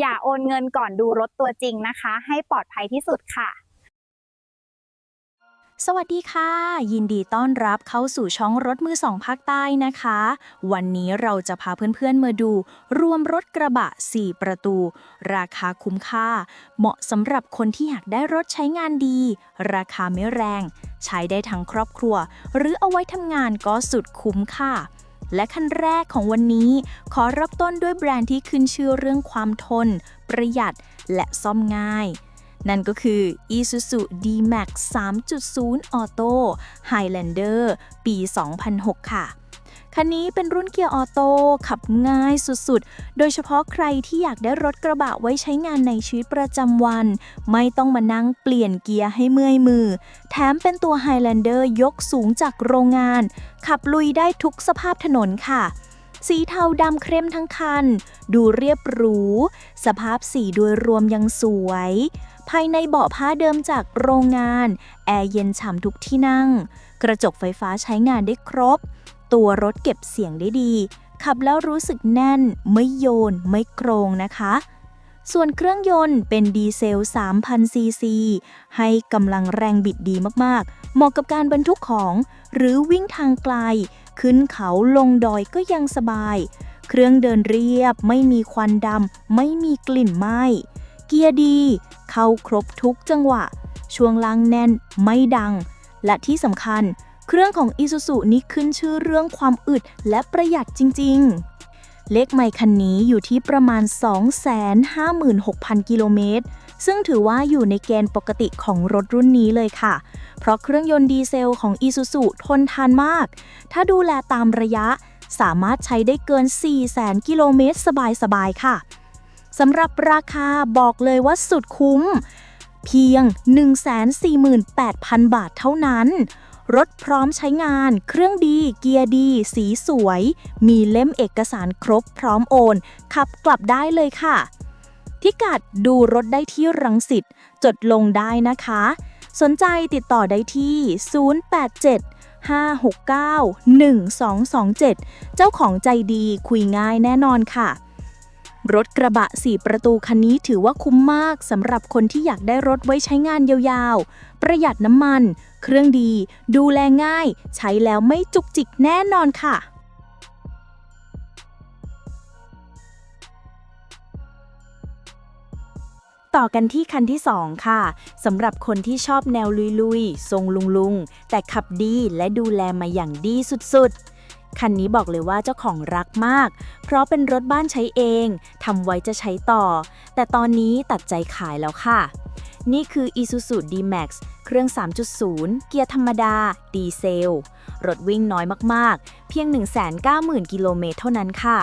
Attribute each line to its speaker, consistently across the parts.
Speaker 1: อย่าโอนเงินก่อนดูรถตัวจริงนะคะ ให้ปลอดภัยที่สุดค่ะ
Speaker 2: สวัสดีค่ะ ยินดีต้อนรับเข้าสู่ช่องรถมือสองภาคใต้นะคะ วันนี้เราจะพาเพื่อนๆมาดู รวมรถกระบะ 4 ประตู ราคาคุ้มค่า เหมาะสำหรับคนที่อยากได้รถใช้งานดี ราคาไม่แรง ใช้ได้ทั้งครอบครัว หรือเอาไว้ทำงานก็สุดคุ้มค่ะ และขั้นแรกของวันนี้ ขอเรับต้นด้วยแบรนด์ที่ขึ้นชื่อเรื่องความทน ประหยัดและซ่อมง่าย นั่นก็คือ Isuzu D-Max 3.0 Auto Highlander ปี 2006 ค่ะ คันนี้เป็นรุ่นเกียร์ออโต้ขับง่ายสุดๆ โดยเฉพาะใครที่อยากได้รถกระบะไว้ใช้งานในชีวิตประจำวัน ไม่ต้องมานั่งเปลี่ยนเกียร์ให้เมื่อยมือ แถมเป็นตัว Highlander ยกสูงจากโรงงาน ขับลุยได้ทุกสภาพถนนค่ะสีเทาดำเข้มทั้งคัน ดูเรียบหรู สภาพสีโดยรวมยังสวย ภายในเบาะผ้าเดิมจากโรงงาน แอร์เย็นฉ่ำทุกที่นั่ง กระจกไฟฟ้าใช้งานได้ครบ ตัวรถเก็บเสียงได้ดี ขับแล้วรู้สึกแน่น ไม่โยน ไม่โครงนะคะ ส่วนเครื่องยนต์เป็นดีเซล 3,000 ซีซี ให้กำลังแรงบิดดีมากๆ เหมาะกับการบรรทุกของ หรือวิ่งทางไกล ขึ้นเขาลงดอยก็ยังสบาย เครื่องเดินเรียบ ไม่มีควันดำ ไม่มีกลิ่นไหม้ เกียร์ดี เข้าครบทุกจังหวะ ช่วงล่างแน่นไม่ดัง และที่สำคัญ เครื่องของ Isuzu นี้ขึ้นชื่อเรื่องความอึดและประหยัดจริง ๆ เลขไมค์คันนี้อยู่ที่ประมาณ 256,000 กิโลเมตร ซึ่งถือว่าอยู่ในเกณฑ์ปกติของรถรุ่นนี้เลยค่ะ เพราะเครื่องยนต์ดีเซลของ Isuzu ทนทานมาก ถ้าดูแลตามระยะสามารถใช้ได้เกิน 400,000 กิโลเมตรสบายๆ ค่ะ สำหรับราคาบอกเลยว่าสุดคุ้ม เพียง 148,000 บาทเท่านั้น รถพร้อมใช้งาน เครื่องดี เกียร์ดี สีสวย มีเล่มเอกสารครบพร้อมโอน ขับกลับได้เลยค่ะ พิกัดดูรถได้ที่รังสิตจดลงได้นะคะ สนใจติดต่อได้ที่ 087 569 1227 เจ้าของใจดีคุยง่ายแน่นอนค่ะ รถกระบะ 4 ประตูคันนี้ถือว่าคุ้มมากสำหรับคนที่อยากได้รถไว้ใช้งานยาวๆ ประหยัดน้ำมัน เครื่องดี ดูแลง่าย ใช้แล้วไม่จุกจิกแน่นอนค่ะต่อกันที่คันที่ 2 ค่ะสำหรับคนที่ชอบแนวลุยๆ ทรงลุงๆ แต่ขับดีและดูแลมาอย่างดีสุดๆ คันนี้บอกเลยว่าเจ้าของรักมาก เพราะเป็นรถบ้านใช้เองทำไว้จะใช้ต่อ แต่ตอนนี้ตัดใจขายแล้วค่ะ นี่คือ Isuzu D-Max เครื่อง 3.0 เกียร์ธรรมดา ดีเซล รถวิ่งน้อยมากๆ เพียง 190,000 กิโลเมตรเท่านั้นค่ะ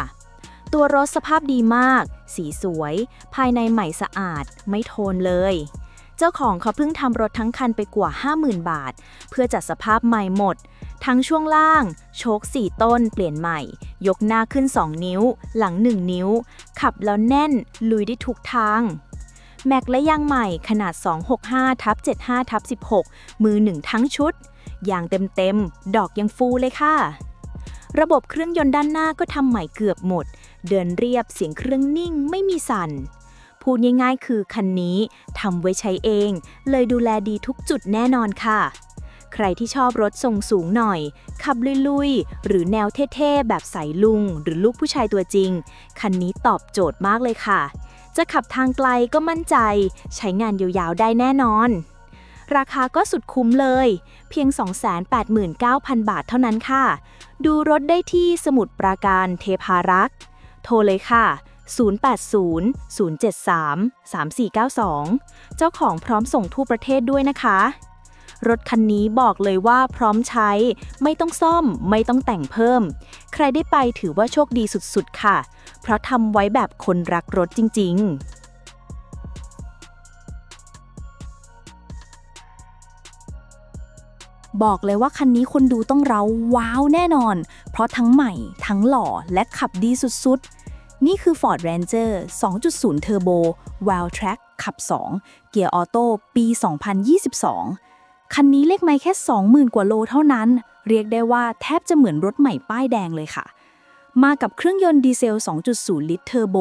Speaker 2: ตัวรถสภาพดีมาก สีสวย ภายในใหม่สะอาด ไม่โทนเลย เจ้าของเขาเพิ่งทำรถทั้งคันไปกว่า 50,000 บาท เพื่อจัดสภาพใหม่หมด ทั้งช่วงล่าง โชค4 ต้นเปลี่ยนใหม่ ยกหน้าขึ้น 2 นิ้ว หลัง 1 นิ้ว ขับแล้วแน่น ลุยได้ทุกทาง แม็กและยางใหม่ขนาด 265ทับ75ทับ16 มือหนึ่งทั้งชุดยางเต็มๆ ดอกยังฟูเลยค่ะ ระบบเครื่องยนต์ด้านหน้าก็ทำใหม่เกือบหมด เดินเรียบเสียงเครื่องนิ่งไม่มีสั่น พูดง่ายๆ คือคันนี้ทำไว้ใช้เอง เลยดูแลดีทุกจุดแน่นอนค่ะ ใครที่ชอบรถทรงสูงหน่อย ขับลุยๆ หรือแนวเท่ๆ แบบสายลุง หรือลูกผู้ชายตัวจริง คันนี้ตอบโจทย์มากเลยค่ะ จะขับทางไกลก็มั่นใจ ใช้งานยาวๆ ได้แน่นอน ราคาก็สุดคุ้มเลย เพียง 289,000 บาทเท่านั้นค่ะ ดูรถได้ที่สมุดปราการเทพารักษ์ โทรเลยค่ะ 080 073 3492 เจ้าของพร้อมส่งทั่วประเทศด้วยนะคะ รถคันนี้บอกเลยว่าพร้อมใช้ ไม่ต้องซ่อม ไม่ต้องแต่งเพิ่ม ใครได้ไปถือว่าโชคดีสุดๆ ค่ะ เพราะทำไว้แบบคนรักรถจริง ๆบอกเลยว่าคันนี้คนดูต้องเราว้าวแน่นอน เพราะทั้งใหม่ ทั้งหล่อและขับดีสุดๆ นี่คือ Ford Ranger 2.0 Turbo Wild Track ขับ 2 เกียร์ออโต้ปี 2022 คันนี้เลขไม่แค่ 20,000 กว่าโลเท่านั้น เรียกได้ว่าแทบจะเหมือนรถใหม่ป้ายแดงเลยค่ะ มากับเครื่องยนต์ดีเซล 2.0 ลิตรเทอร์โบ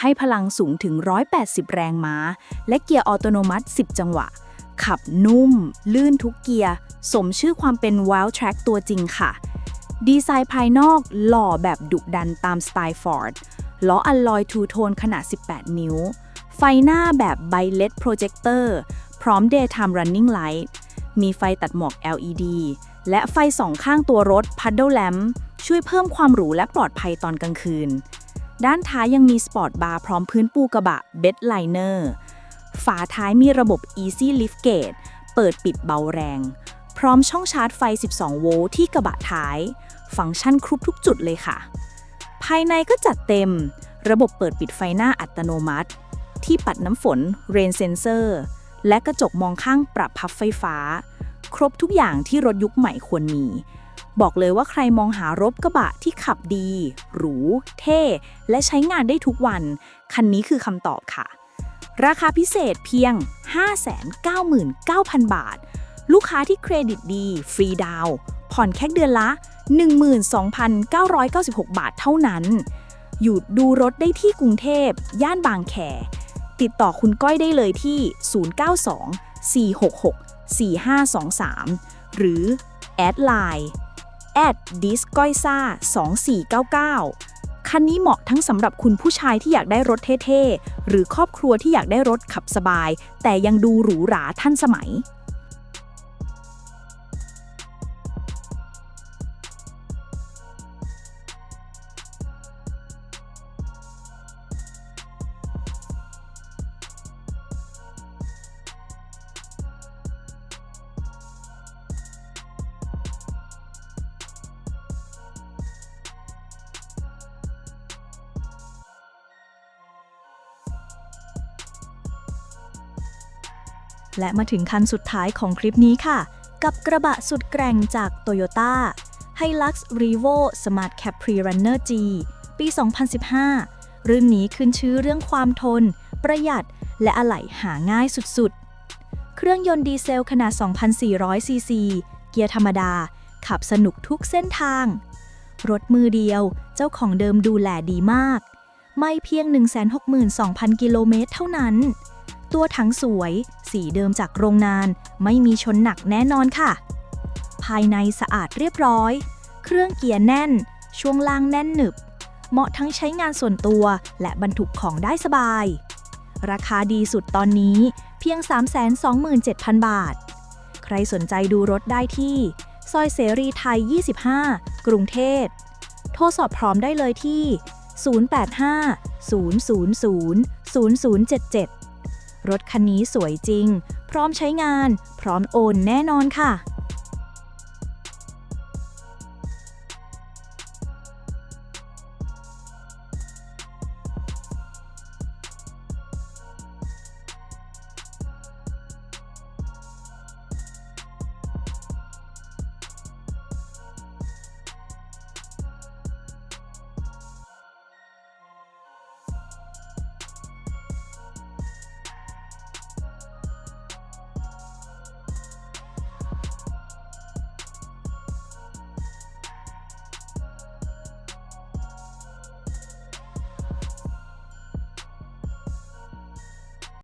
Speaker 2: ให้พลังสูงถึง 180 แรงม้า และเกียร์ออโตโนมัติ 10 จังหวะ ขับนุ่ม ลื่นทุกเกียร์ สมชื่อความเป็น Wild Track ตัวจริงค่ะ ดีไซน์ภายนอกหล่อแบบดุดันตามสไตล์ฟอร์ด ล้ออัลลอยทูโทนขนาด 18 นิ้ว ไฟหน้าแบบไบเลดโปรเจคเตอร์พร้อม Daytime Running Light มีไฟตัดหมอก LED และไฟสองข้างตัวรถ Paddle Lamp ช่วยเพิ่มความหรูและปลอดภัยตอนกลางคืน ด้านท้ายยังมีสปอร์ตบาร์พร้อมพื้นปูกระบะ Bed Liner ฝาท้ายมีระบบ Easy Lift Gate เปิดปิดเบาแรง พร้อมช่องชาร์จไฟ 12 โวลต์ที่กระบะท้าย ฟังก์ชันครบทุกจุดเลยค่ะ ภายในก็จัดเต็ม ระบบเปิดปิดไฟหน้าอัตโนมัติ ที่ปัดน้ำฝน Rain Sensor และกระจกมองข้างปรับพับไฟฟ้า ครบทุกอย่างที่รถยุคใหม่ควรมี บอกเลยว่าใครมองหารถกระบะที่ขับดี หรู เท่ และใช้งานได้ทุกวัน คันนี้คือคำตอบค่ะ ราคาพิเศษเพียง 599,000 บาท ลูกค้าที่เครดิตดี ฟรีดาวน์ผ่อนแค่เดือนละ 12,996 บาทเท่านั้น อยู่ดูรถได้ที่กรุงเทพ ย่านบางแค ติดต่อคุณก้อยได้เลยที่ 092 466 4523 หรือแอดไลน์แอดดิสก้อยซ่า2499 คันนี้เหมาะทั้งสำหรับคุณผู้ชายที่อยากได้รถเท่ ๆ หรือครอบครัวที่อยากได้รถขับสบาย แต่ยังดูหรูหราทันสมัย และมาถึงคันสุดท้ายของคลิปนี้ค่ะ กับกระบะสุดแกร่งจาก Toyota Hilux Revo Smart Capri Runner G ปี 2015 รุ่นนี้ขึ้นชื่อเรื่องความทน ประหยัด และอะไหล่หาง่ายสุดๆ เครื่องยนต์ดีเซลขนาด 2,400 ซีซี เกียร์ธรรมดา ขับสนุกทุกเส้นทาง รถมือเดียว เจ้าของเดิมดูแลดีมาก ไม่เพียง 162,000 กิโลเมตรเท่านั้น ตัวถังสวย สีเดิมจากโรงงาน ไม่มีชนหนักแน่นอนค่ะ ภายในสะอาดเรียบร้อย เครื่องเกียร์แน่น ช่วงล่างแน่นหนึบ เหมาะทั้งใช้งานส่วนตัวและบรรทุกของได้สบาย ราคาดีสุดตอนนี้เพียง 327,000 บาท ใครสนใจดูรถได้ที่ ซอยเสรีไทย 25 กรุงเทพโทรสอบพร้อมได้เลยที่ 085 000 0077 รถคันนี้สวยจริง พร้อมใช้งาน พร้อมโอนแน่นอนค่ะ